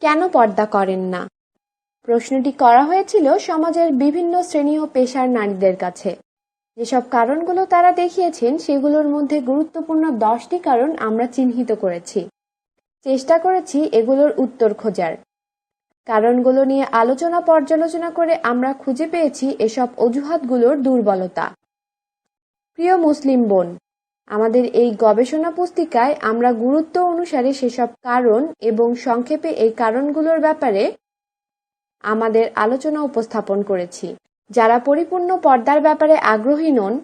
কেন পর্দা করেন না? প্রশ্নটি করা হয়েছিল সমাজের বিভিন্ন শ্রেণি ও পেশার নারীদের কাছে। যেসব কারণগুলো তারা দেখিয়েছেন, সেগুলোর মধ্যে গুরুত্বপূর্ণ দশটি কারণ আমরা চিহ্নিত করেছি। চেষ্টা করেছি এগুলোর উত্তর খোঁজার। কারণগুলো নিয়ে আলোচনা পর্যালোচনা করে আমরা খুঁজে পেয়েছি এসব অজুহাতগুলোর দুর্বলতা। প্রিয় মুসলিম বোন আমাদের এই গবেষণা পুস্তিকায় আমরা গুরুত্ব অনুসারে সেসব কারণ এবং সংক্ষেপে এই কারণগুলোর ব্যাপারে আমাদের আলোচনা উপস্থাপন করেছি। যারা পরিপূর্ণ পর্দার ব্যাপারে আগ্রহী নন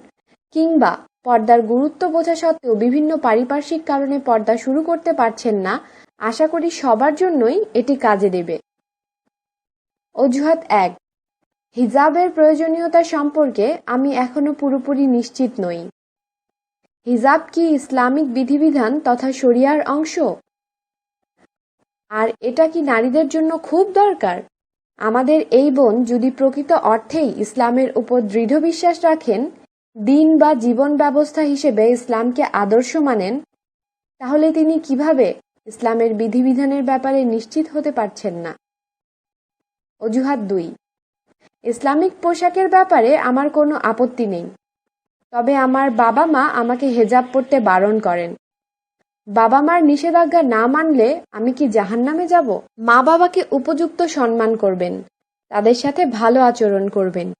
কিংবা পর্দার গুরুত্ব বোঝা সত্ত্বেও বিভিন্ন পারিপার্শ্বিক কারণে পর্দা শুরু করতে পারছেন না, আশা করি সবার জন্যই এটি কাজে দেবে। অজুহাত এক, হিজাবের প্রয়োজনীয়তা সম্পর্কে আমি এখনও পুরোপুরি নিশ্চিত নই। হিজাব কি ইসলামিক বিধিবিধান তথা শরিয়ার অংশ? আর এটা কি নারীদের জন্য খুব দরকার? আমাদের এই বোন যদি প্রকৃত অর্থেই ইসলামের উপর দৃঢ় বিশ্বাস রাখেন, দিন বা জীবন ব্যবস্থা হিসেবে ইসলামকে আদর্শ মানেন, তাহলে তিনি কীভাবে ইসলামের বিধিবিধানের ব্যাপারে নিশ্চিত হতে পারছেন না? অজুহাত দুই। ইসলামিক পোশাকের ব্যাপারে আমার কোনো আপত্তি নেই। তবে আমার বাবা মা আমাকে হেজাব পড়তে বারণ করেন। বাবা মার নিষেধাজ্ঞা না মানলে আমি কি জাহান্নামে যাব? মা বাবাকে উপযুক্ত সম্মান করবেন, তাদের সাথে ভালো আচরণ করবেন।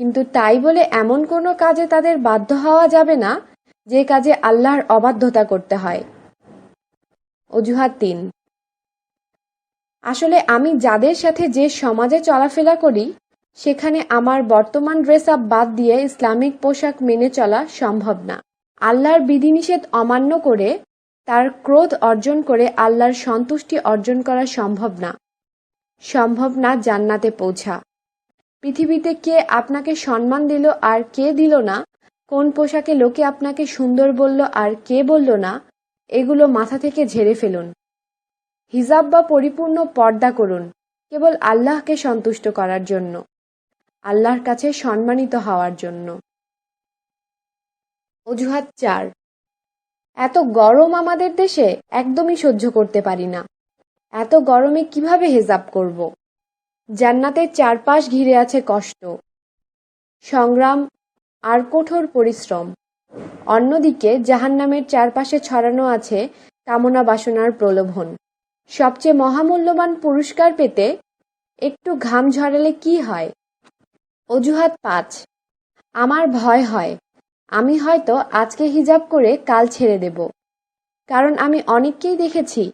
কিন্তু তাই বলে এমন কোনো কাজে তাদের বাধ্য হওয়া যাবে না, যে কাজে আল্লাহর অবাধ্যতা করতে হয়। অজুহাত তিন। আসলে আমি যাদের সাথে যে সমাজে চলাফেরা করি সেখানে আমার বর্তমান ড্রেস আপ বাদ দিয়ে ইসলামিক পোশাক মেনে চলা সম্ভব না। আল্লাহর বিধিনিষেধ অমান্য করে তার ক্রোধ অর্জন করে আল্লাহর সন্তুষ্টি অর্জন করা সম্ভব না। সম্ভব না জান্নাতে পৌঁছা। পৃথিবীতে কে আপনাকে সম্মান দিল আর কে দিল না? কোন পোশাকে লোকে আপনাকে সুন্দর বলল আর কে বলল না? এগুলো মাথা থেকে ঝেড়ে ফেলুন। হিজাব বা পরিপূর্ণ পর্দা করুন। কেবল আল্লাহকে সন্তুষ্ট করার জন্য। আল্লাহর কাছে সম্মানিত হওয়ার জন্য। অজুহাত চার। এত গরম আমাদের দেশে একদমই সহ্য করতে পারি না। এত গরমে কীভাবে হেজাব করব? জান্নাতের চারপাশ ঘিরে আছে কষ্ট। সংগ্রাম আর কঠোর পরিশ্রম। অন্যদিকে জাহান্নামের চারপাশে ছড়ানো আছে কামনা বাসনার প্রলোভন। সবচেয়ে মহামূল্যবান পুরস্কার পেতে একটু ঘাম ঝরালে কি হয়? অজুহাত পাঁচ। আমার ভয় হয়। আমি হয়তো আজকে হিজাব করে কাল ছেড়ে দেব। কারণ আমি অনেককেই দেখেছি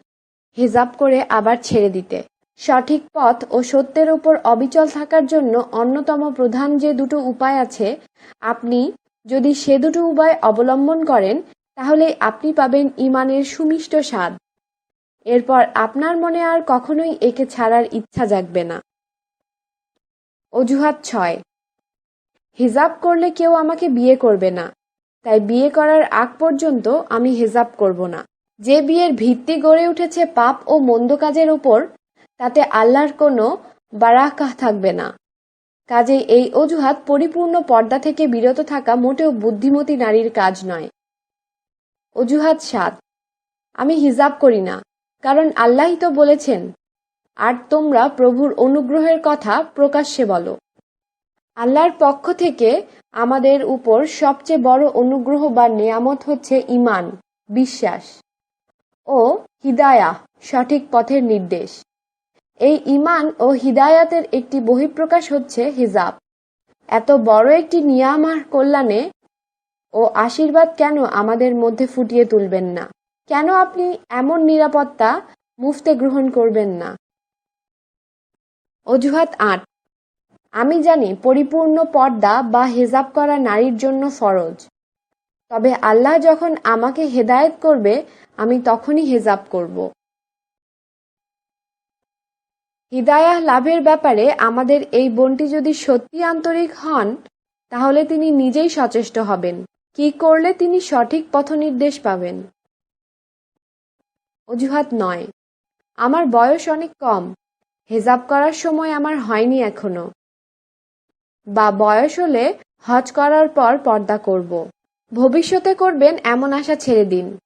হিজাব করে আবার ছেড়ে দিতে। সঠিক পথ ও সত্যের উপর অবিচল থাকার জন্য অন্যতম প্রধান যে দুটো উপায় আছে, আপনি যদি সে দুটো উপায় অবলম্বন করেন, তাহলে আপনি পাবেন ইমানের সুমিষ্ট স্বাদ। এরপর আপনার মনে আর কখনোই একে ছাড়ার ইচ্ছা জাগবে না। অজুহাত ছয়। হিজাব করলে কেউ আমাকে বিয়ে করবে না। তাই বিয়ে করার আগ পর্যন্ত আমি হিজাব করব না। যে বিয়ের ভিত্তি গড়ে উঠেছে পাপ ও মন্দ কাজের উপর, তাতে আল্লাহর কোনো বারাকাহ থাকবে না। কাজেই এই অজুহাত পরিপূর্ণ পর্দা থেকে বিরত থাকা মোটেও বুদ্ধিমতী নারীর কাজ নয়। অজুহাত সাত। আমি হিজাব করি না, কারণ আল্লাহই তো বলেছেন আর তোমরা প্রভুর অনুগ্রহের কথা প্রকাশ্যে বলো। আল্লাহর পক্ষ থেকে আমাদের উপর সবচেয়ে বড় অনুগ্রহ বা নিয়ামত হচ্ছে ইমান বিশ্বাস ও হিদায়া, সঠিক পথের নির্দেশ। এই ইমান ও হিদায়াতের একটি বহিঃপ্রকাশ হচ্ছে হিজাব। এত বড় একটি নিয়ামার কল্যাণে ও আশীর্বাদ কেন আমাদের মধ্যে ফুটিয়ে তুলবেন না? কেন আপনি এমন নিরাপত্তা মুফতে গ্রহণ করবেন না? অজুহাত আট। আমি জানি পরিপূর্ণ পর্দা বা হেজাব করা নারীর জন্য ফরজ। তবে আল্লাহ যখন আমাকে হেদায়েত করবে, আমি তখনই হেজাব করব। হিদায়াহ লাভের ব্যাপারে আমাদের এই বোনটি যদি সত্যি আন্তরিক হন, তাহলে তিনি নিজেই সচেষ্ট হবেন। কি করলে তিনি সঠিক পথ নির্দেশ পাবেন? অজুহাত নয়। আমার বয়স অনেক কম। হেজাব করার সময় আমার হয়নি এখনও। বা বয়স হলে হজ করার পর পর্দা করব। ভবিষ্যতে করবেন এমন আশা ছেড়ে দিন।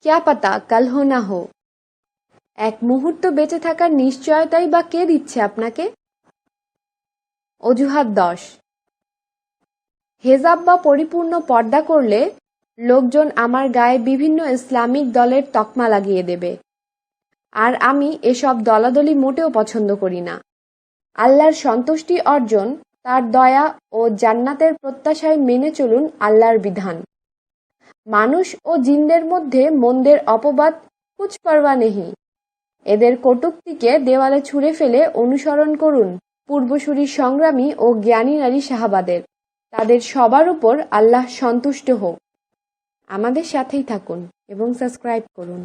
ক্যা পাতা, কাল হো না হো। এক মুহূর্ত বেঁচে থাকার নিশ্চয়তাই বা কে দিচ্ছে আপনাকে? অজুহাত দশ। হেজাব বা পরিপূর্ণ পর্দা করলে লোকজন আমার গায়ে বিভিন্ন ইসলামিক দলের তকমা লাগিয়ে দেবে। আর আমি এসব দলাদলি মোটেও পছন্দ করি না। আল্লাহর সন্তুষ্টি অর্জন, তার দয়া ও জান্নাতের প্রত্যাশায় মেনে চলুন আল্লাহর বিধান। মানুষ ও জিনদের মধ্যে মন্দের অপবাদ কুছ পরবা নেহি এদের কটূক্তিকে দেওয়ালে ছুঁড়ে ফেলে অনুসরণ করুন পূর্বসূরি সংগ্রামী ও জ্ঞানী নারী সাহাবাদের তাদের সবার উপর আল্লাহ সন্তুষ্ট হোক। আমাদের সাথেই থাকুন এবং সাবস্ক্রাইব করুন।